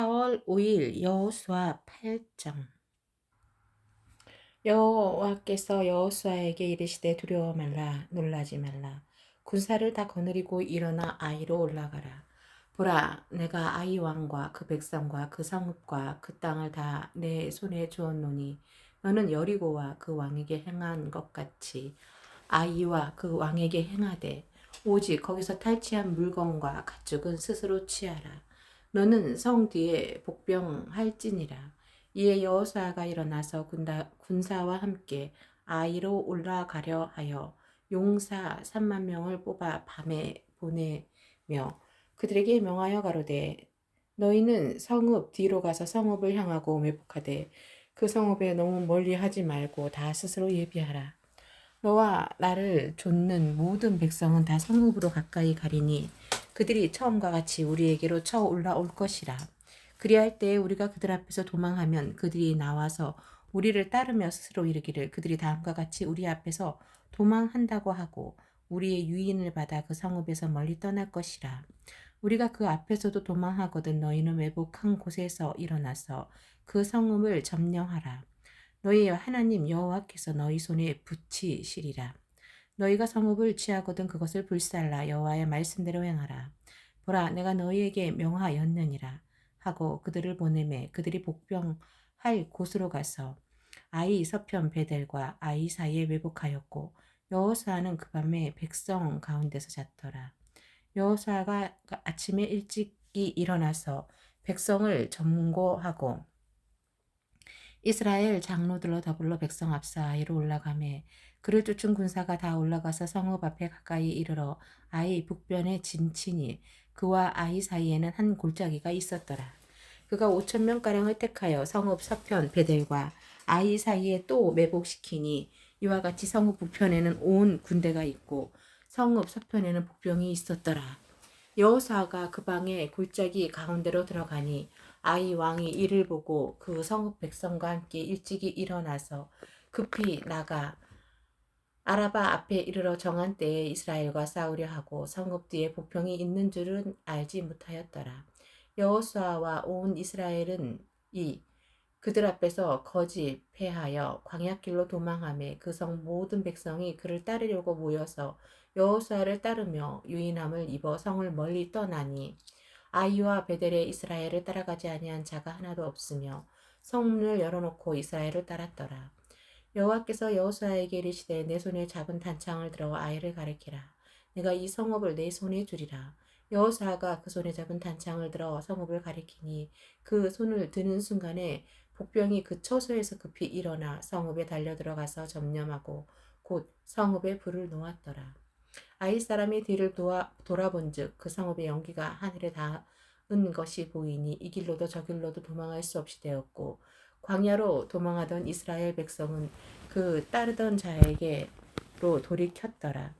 4월 5일 여호수아 8장. 여호와께서 여호수아에게 이르시되 두려워 말라 놀라지 말라. 군사를 다 거느리고 일어나 아이로 올라가라. 보라 내가 아이 왕과 그 백성과 그 성읍과 그 땅을 다 내 손에 주었노니 너는 여리고와 그 왕에게 행한 것 같이 아이와 그 왕에게 행하되 오직 거기서 탈취한 물건과 가축은 스스로 취하라 너는 성 뒤에 복병할지니라. 이에 여호수아가 일어나서 군다, 군사와 함께 아이로 올라가려 하여 용사 3만 명을 뽑아 밤에 보내며 그들에게 명하여 가로되 너희는 성읍 뒤로 가서 성읍을 향하고 매복하되 그 성읍에 너무 멀리 하지 말고 다 스스로 예비하라. 너와 나를 좇는 모든 백성은 다 성읍으로 가까이 가리니 그들이 처음과 같이 우리에게로 쳐 올라올 것이라. 그리할 때에 우리가 그들 앞에서 도망하면 그들이 나와서 우리를 따르며 스스로 이르기를 그들이 다음과 같이 우리 앞에서 도망한다고 하고 우리의 유인을 받아 그 성읍에서 멀리 떠날 것이라. 우리가 그 앞에서도 도망하거든 너희는 외복한 곳에서 일어나서 그 성읍을 점령하라. 너희 하나님 여호와께서 너희 손에 붙이시리라. 너희가 성읍을 취하거든 그것을 불살라 여호와의 말씀대로 행하라. 보라 내가 너희에게 명하였느니라 하고 그들을 보내매 그들이 복병할 곳으로 가서 아이 서편 베델과 아이 사이에 왜복하였고 여호수아는 그 밤에 백성 가운데서 잤더라. 여호수아가 아침에 일찍이 일어나서 백성을 점거하고 이스라엘 장로들로 더불어 백성 앞서 아이로 올라가매 그를 쫓은 군사가 다 올라가서 성읍 앞에 가까이 이르러 아이 북변에 진치니 그와 아이 사이에는 한 골짜기가 있었더라. 그가 오천 명가량을 택하여 성읍 서편 베델과 아이 사이에 또 매복시키니 이와 같이 성읍 북편에는 온 군대가 있고 성읍 서편에는 복병이 있었더라. 여호사가 그 방에 골짜기 가운데로 들어가니 아이 왕이 이를 보고 그 성읍 백성과 함께 일찍이 일어나서 급히 나가 아라바 앞에 이르러 정한 때에 이스라엘과 싸우려 하고 성읍 뒤에 복병이 있는 줄은 알지 못하였더라. 여호수아와 온 이스라엘은 이 그들 앞에서 거짓 패하여 광야길로 도망함에 그 성 모든 백성이 그를 따르려고 모여서 여호수아를 따르며 유인함을 입어 성을 멀리 떠나니 아이와 베델의 이스라엘을 따라가지 아니한 자가 하나도 없으며 성문을 열어놓고 이스라엘을 따랐더라. 여호와께서 여호수아에게 이르시되 내 손에 잡은 단창을 들어 아이를 가리키라. 내가 이 성읍을 내 손에 주리라. 여호수아가 그 손에 잡은 단창을 들어 성읍을 가리키니 그 손을 드는 순간에 복병이 그 처소에서 급히 일어나 성읍에 달려 들어가서 점령하고 곧 성읍에 불을 놓았더라. 아이 사람이 뒤를 도와, 돌아본즉 그 성읍의 연기가 하늘에 닿은 것이 보이니 이 길로도 저 길로도 도망할 수 없이 되었고 광야로 도망하던 이스라엘 백성은 그 따르던 자에게로 돌이켰더라.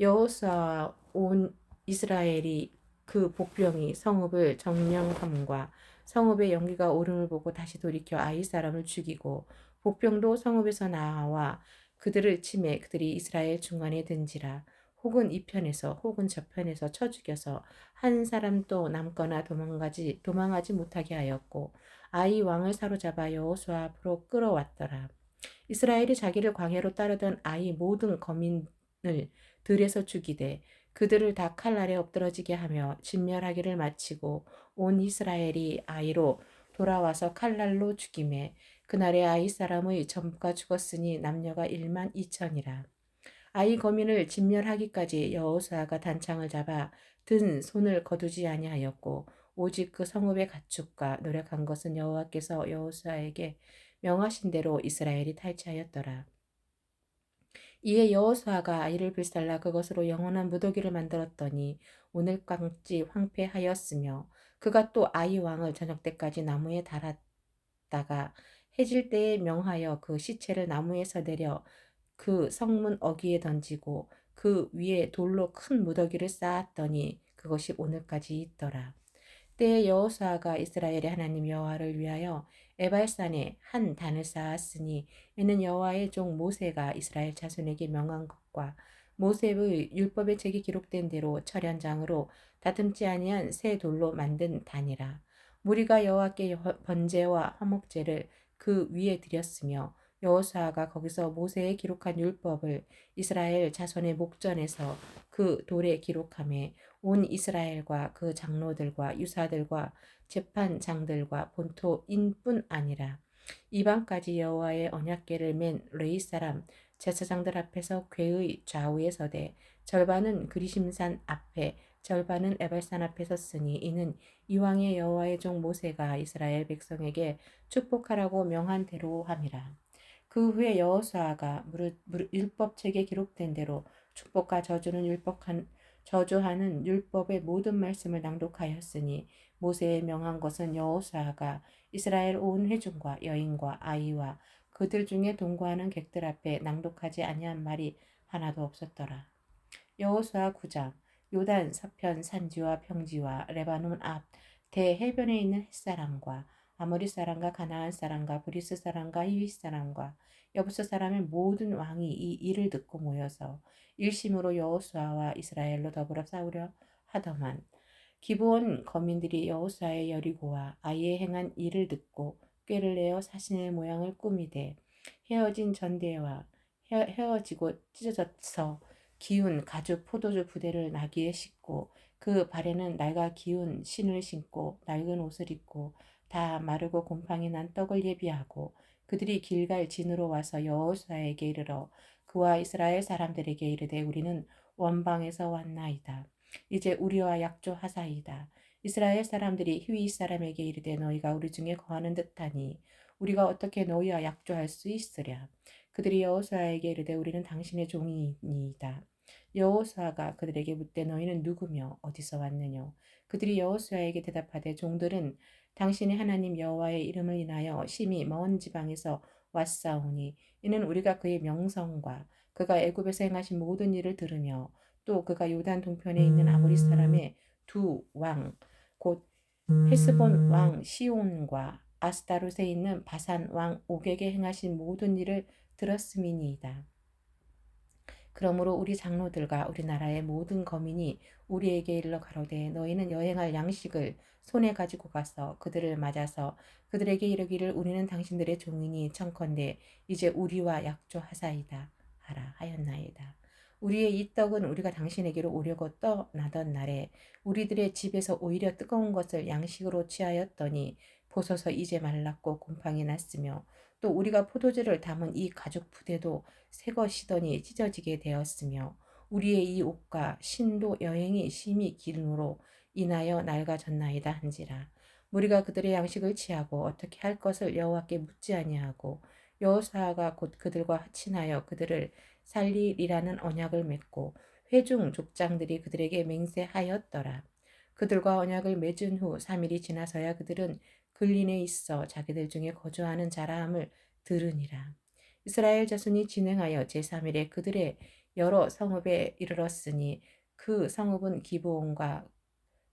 여호수아와 온 이스라엘이 그 복병이 성읍을 정령함과 성읍의 연기가 오름을 보고 다시 돌이켜 아이 사람을 죽이고 복병도 성읍에서 나와 그들을 침해 그들이 이스라엘 중간에 든지라 혹은 이 편에서 혹은 저 편에서 쳐 죽여서 한 사람도 남거나 도망가지 도망하지 못하게 하였고 아이 왕을 사로잡아 여호수아 앞으로 끌어왔더라. 이스라엘이 자기를 광야로 따르던 아이 모든 거민을 들에서 죽이되 그들을 다 칼날에 엎드러지게 하며 진멸하기를 마치고 온 이스라엘이 아이로 돌아와서 칼날로 죽임에 그날의 아이 사람의 전부가 죽었으니 남녀가 1만 2천이라. 아이 거민을 진멸하기까지 여호수아가 단창을 잡아 든 손을 거두지 아니하였고 오직 그 성읍의 가축과 노력한 것은 여호와께서 여호수아에게 명하신 대로 이스라엘이 탈취하였더라. 이에 여호수아가 아이를 불살라 그것으로 영원한 무더기를 만들었더니 오늘까지 황폐하였으며 그가 또 아이 왕을 저녁 때까지 나무에 달았다가 해질 때에 명하여 그 시체를 나무에서 내려 그 성문 어귀에 던지고 그 위에 돌로 큰 무더기를 쌓았더니 그것이 오늘까지 있더라. 때에 여호수아가 이스라엘의 하나님 여호와를 위하여 에발산에 한 단을 쌓았으니 이는 여호와의 종 모세가 이스라엘 자손에게 명한 것과 모세의 율법의 책이 기록된 대로 철연장으로 다듬지 아니한 새 돌로 만든 단이라. 무리가 여호와께 여- 번제와 화목제를 그 위에 드렸으며 여호수아가 거기서 모세의 기록한 율법을 이스라엘 자손의 목전에서 그 돌에 기록함에 온 이스라엘과 그 장로들과 유사들과 재판장들과 본토인뿐 아니라 이방까지 여호와의 언약궤를 맨 레이 사람 제사장들 앞에서 궤의 좌우에 서되 절반은 그리심산 앞에 절반은 에발산 앞에 섰으니 이는 이왕의 여호와의 종 모세가 이스라엘 백성에게 축복하라고 명한 대로 함이라. 그 후에 여호수아가 무릇 율법 책에 기록된 대로 축복과 저주는 율법한 저주하는 율법의 모든 말씀을 낭독하였으니 모세의 명한 것은 여호수아가 이스라엘 온 회중과 여인과 아이와 그들 중에 동거하는 객들 앞에 낭독하지 아니한 말이 하나도 없었더라. 여호수아 9장 요단 서편 산지와 평지와 레바논 앞 대해변에 있는 햇사람과 아모리 사람과 가나안 사람과 브리스 사람과 히윗 사람과 여부스 사람의 모든 왕이 이 일을 듣고 모여서 일심으로 여호수아와 이스라엘로 더불어 싸우려 하더만. 기브온 거민들이 여호수아의 여리고와 아이의 행한 일을 듣고 꾀를 내어 사신의 모양을 꾸미되 헤어진 전대와 헤어, 헤어지고 찢어져서 기운 가죽 포도주 부대를 나귀에 싣고 그 발에는 낡아 기운 신을 신고 낡은 옷을 입고 다 마르고 곰팡이 난 떡을 예비하고 그들이 길갈 진으로 와서 여호수아에게 이르러 그와 이스라엘 사람들에게 이르되 우리는 원방에서 왔나이다. 이제 우리와 약조하사이다. 이스라엘 사람들이 히위 사람에게 이르되 너희가 우리 중에 거하는 듯하니 우리가 어떻게 너희와 약조할 수 있으랴. 그들이 여호수아에게 이르되 우리는 당신의 종이니이다. 여호수아가 그들에게 묻되 너희는 누구며 어디서 왔느냐. 그들이 여호수아에게 대답하되 종들은 당신의 하나님 여호와의 이름을 인하여 심히 먼 지방에서 왔사오니 이는 우리가 그의 명성과 그가 애굽에서 행하신 모든 일을 들으며 또 그가 요단 동편에 있는 아모리 사람의 두 왕 곧 헤스본 왕 시온과 아스타롯에 있는 바산 왕 옥에게 행하신 모든 일을 들었음이니이다. 그러므로 우리 장로들과 우리나라의 모든 거민이 우리에게 일러 가로되 너희는 여행할 양식을 손에 가지고 가서 그들을 맞아서 그들에게 이르기를 우리는 당신들의 종이니 청컨대 이제 우리와 약조하사이다 하라 하였나이다. 우리의 이 떡은 우리가 당신에게로 오려고 떠나던 날에 우리들의 집에서 오히려 뜨거운 것을 양식으로 취하였더니 보소서 이제 말랐고 곰팡이 났으며 또 우리가 포도주를 담은 이 가죽 부대도 새 것이더니 찢어지게 되었으며 우리의 이 옷과 신도 여행이 심히 기름으로 인하여 낡아졌나이다 한지라 우리가 그들의 양식을 취하고 어떻게 할 것을 여호와께 묻지 아니하고 여호사가 곧 그들과 하친하여 그들을 살리리라는 언약을 맺고 회중 족장들이 그들에게 맹세하였더라. 그들과 언약을 맺은 후 3일이 지나서야 그들은 근린에 있어 자기들 중에 거주하는 자라함을 들으니라. 이스라엘 자손이 진행하여 제3일에 그들의 여러 성읍에 이르렀으니 그 성읍은 기브온과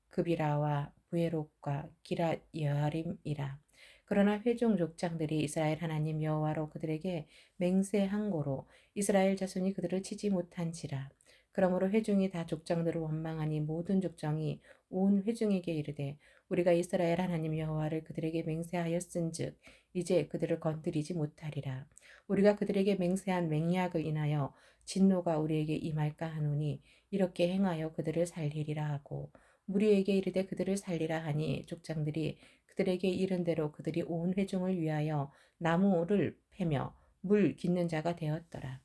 그비라와 부에롯과 기라 여아림이라. 그러나 회중 족장들이 이스라엘 하나님 여호와로 그들에게 맹세한 고로 이스라엘 자손이 그들을 치지 못한지라. 그러므로 회중이 다 족장들을 원망하니 모든 족장이 온 회중에게 이르되 우리가 이스라엘 하나님 여호와를 그들에게 맹세하였은즉 이제 그들을 건드리지 못하리라. 우리가 그들에게 맹세한 맹약을 인하여 진노가 우리에게 임할까 하노니 이렇게 행하여 그들을 살리리라 하고 무리에게 이르되 그들을 살리라 하니 족장들이 그들에게 이른 대로 그들이 온 회중을 위하여 나무를 패며 물 깃는 자가 되었더라.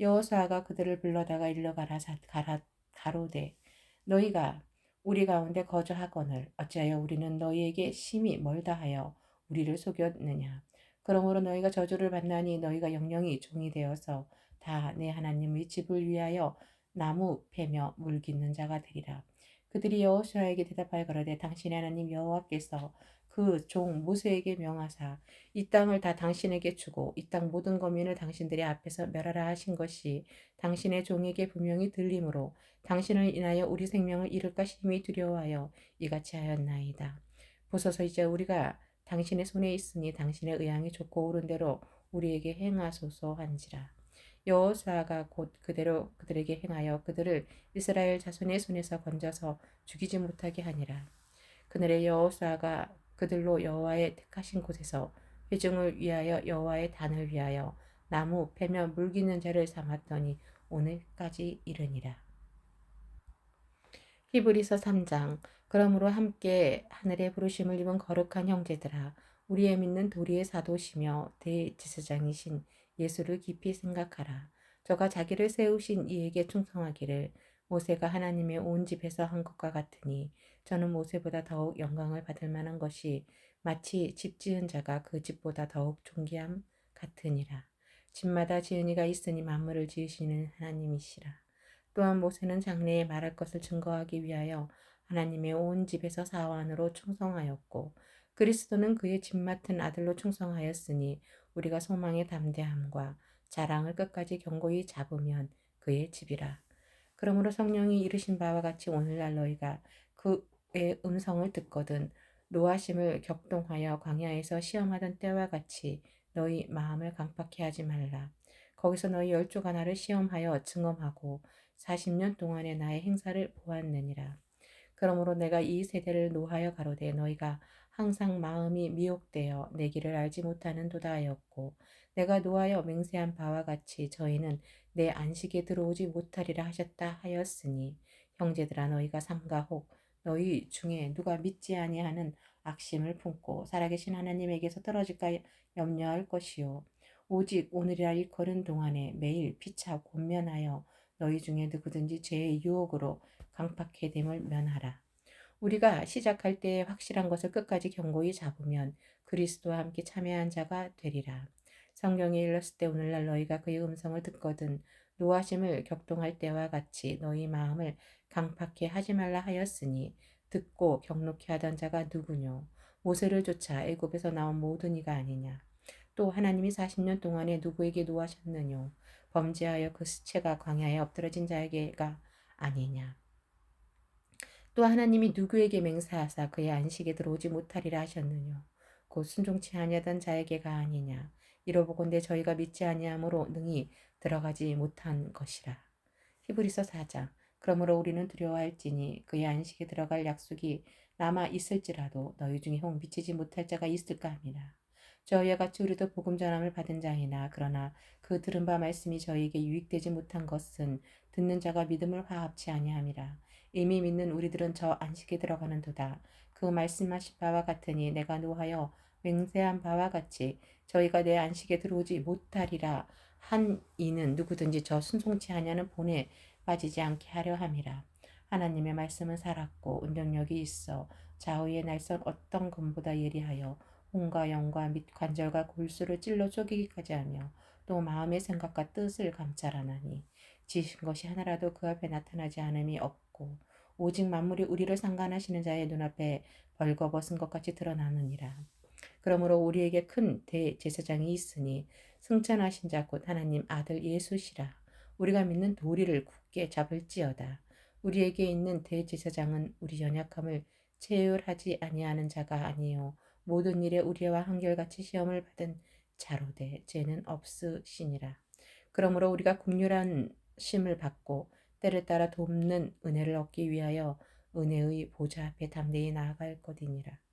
여호수아가 그들을 불러다가 일러 가라 가라 가로되 너희가 우리 가운데 거주하거늘 어찌하여 우리는 너희에게 심히 멀다 하여 우리를 속였느냐? 그러므로 너희가 저주를 받나니 너희가 영영이 종이 되어서 다 내 하나님의 집을 위하여 나무 패며 물 깃는 자가 되리라 그들이 여호수아에게 대답하여 그러되 당신의 하나님 여호와께서 그 종 모세에게 명하사 이 땅을 다 당신에게 주고 이 땅 모든 거민을 당신들의 앞에서 멸하라 하신 것이 당신의 종에게 분명히 들림으로 당신을 인하여 우리 생명을 잃을까 심히 두려워하여 이같이 하였나이다. 보소서 이제 우리가 당신의 손에 있으니 당신의 의향이 좋고 옳은 대로 우리에게 행하소서 한지라. 여호수아가 곧 그대로 그들에게 행하여 그들을 이스라엘 자손의 손에서 건져서 죽이지 못하게 하니라. 그날에 여호수아가 그들로 여호와의 택하신 곳에서 회중을 위하여 여호와의 단을 위하여 나무 패며 물기는 자를 삼았더니 오늘까지 이르니라. 히브리서 3장 그러므로 함께 하늘의 부르심을 입은 거룩한 형제들아 우리의 믿는 도리의 사도시며 대제사장이신 예수를 깊이 생각하라. 저가 자기를 세우신 이에게 충성하기를 모세가 하나님의 온 집에서 한 것과 같으니 저는 모세보다 더욱 영광을 받을 만한 것이 마치 집 지은 자가 그 집보다 더욱 존귀함 같으니라. 집마다 지은이가 있으니 만물을 지으시는 하나님이시라. 또한 모세는 장래에 말할 것을 증거하기 위하여 하나님의 온 집에서 사원으로 충성하였고 그리스도는 그의 집 맡은 아들로 충성하였으니 우리가 소망의 담대함과 자랑을 끝까지 견고히 잡으면 그의 집이라. 그러므로 성령이 이르신 바와 같이 오늘날 너희가 그의 음성을 듣거든 노하심을 격동하여 광야에서 시험하던 때와 같이 너희 마음을 강팍해 하지 말라. 거기서 너희 열조가 나를 시험하여 증언하고 40년 동안의 나의 행사를 보았느니라. 그러므로 내가 이 세대를 노하여 가로되 너희가 항상 마음이 미혹되어 내 길을 알지 못하는 도다하였고 내가 노하여 맹세한 바와 같이 저희는 내 안식에 들어오지 못하리라 하셨다 하였으니 형제들아 너희가 삼가 혹 너희 중에 누가 믿지 아니하는 악심을 품고 살아계신 하나님에게서 떨어질까 염려할 것이요. 오직 오늘이라 일거는 동안에 매일 피차 권면하여 너희 중에 누구든지 죄의 유혹으로 강팍해 됨을 면하라. 우리가 시작할 때 확실한 것을 끝까지 견고히 잡으면 그리스도와 함께 참여한 자가 되리라. 성경에 일렀을 때 오늘날 너희가 그의 음성을 듣거든 노하심을 격동할 때와 같이 너희 마음을 강팍해 하지 말라 하였으니 듣고 경록해 하던 자가 누구뇨 모세를 쫓아 애굽에서 나온 모든 이가 아니냐 또 하나님이 40년 동안에 누구에게 노하셨느뇨 범죄하여 그 수체가 광야에 엎드러진 자에게가 아니냐 또 하나님이 누구에게 맹세하사 그의 안식에 들어오지 못하리라 하셨느뇨 곧 순종치 아니하던 자에게가 아니냐 이로보건대 저희가 믿지 아니함으로 능히 들어가지 못한 것이라. 히브리서 4장 그러므로 우리는 두려워할지니 그의 안식에 들어갈 약속이 남아 있을지라도 너희 중에 혹 미치지 못할 자가 있을까 합니다. 저희와 같이 우리도 복음 전함을 받은 자이나 그러나 그 들은 바 말씀이 저희에게 유익되지 못한 것은 듣는 자가 믿음을 화합치 아니함이라. 이미 믿는 우리들은 저 안식에 들어가는 도다. 그 말씀하신 바와 같으니 내가 노하여 맹세한 바와 같이 저희가 내 안식에 들어오지 못하리라 한 이는 누구든지 저 순송치 하냐는 본에 빠지지 않게 하려 함이라. 하나님의 말씀은 살았고 운명력이 있어 좌우의 날선 어떤 금보다 예리하여 혼과 영과 및 관절과 골수를 찔러 쪼개기까지 하며 또 마음의 생각과 뜻을 감찰하나니 지신 것이 하나라도 그 앞에 나타나지 않음이 없고 오직 만물이 우리를 상관하시는 자의 눈앞에 벌거벗은 것 같이 드러나느니라. 그러므로 우리에게 큰 대제사장이 있으니 승천하신 자 곧 하나님 아들 예수시라. 우리가 믿는 도리를 굳게 잡을지어다. 우리에게 있는 대제사장은 우리 연약함을 체휼하지 아니하는 자가 아니요 모든 일에 우리와 한결같이 시험을 받은 자로되 죄는 없으시니라. 그러므로 우리가 국률한 심을 받고 때를 따라 돕는 은혜를 얻기 위하여 은혜의 보좌 앞에 담대히 나아갈 것이니라.